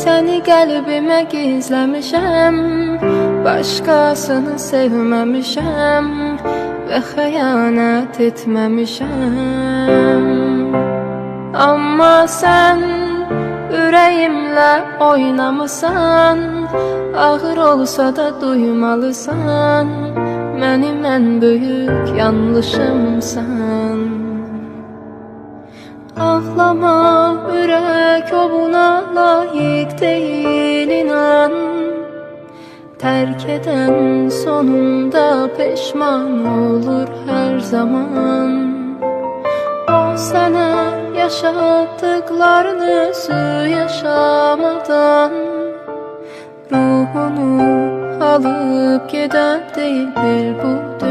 Səni qəlbimə gizləmişəm Başqasını sevməmişəm Və xəyanət etməmişəm Amma sən ürəyimlə oynamısan Ağır olsa da duymalısan Mənim ən böyük yanlışımsan. Ağlama ürək değil inan. Terk eden sonunda peşman olur her zaman. O sana yaşattıklarını özü yaşamadan Ruhunu alıp giden değil bir bu dünyadan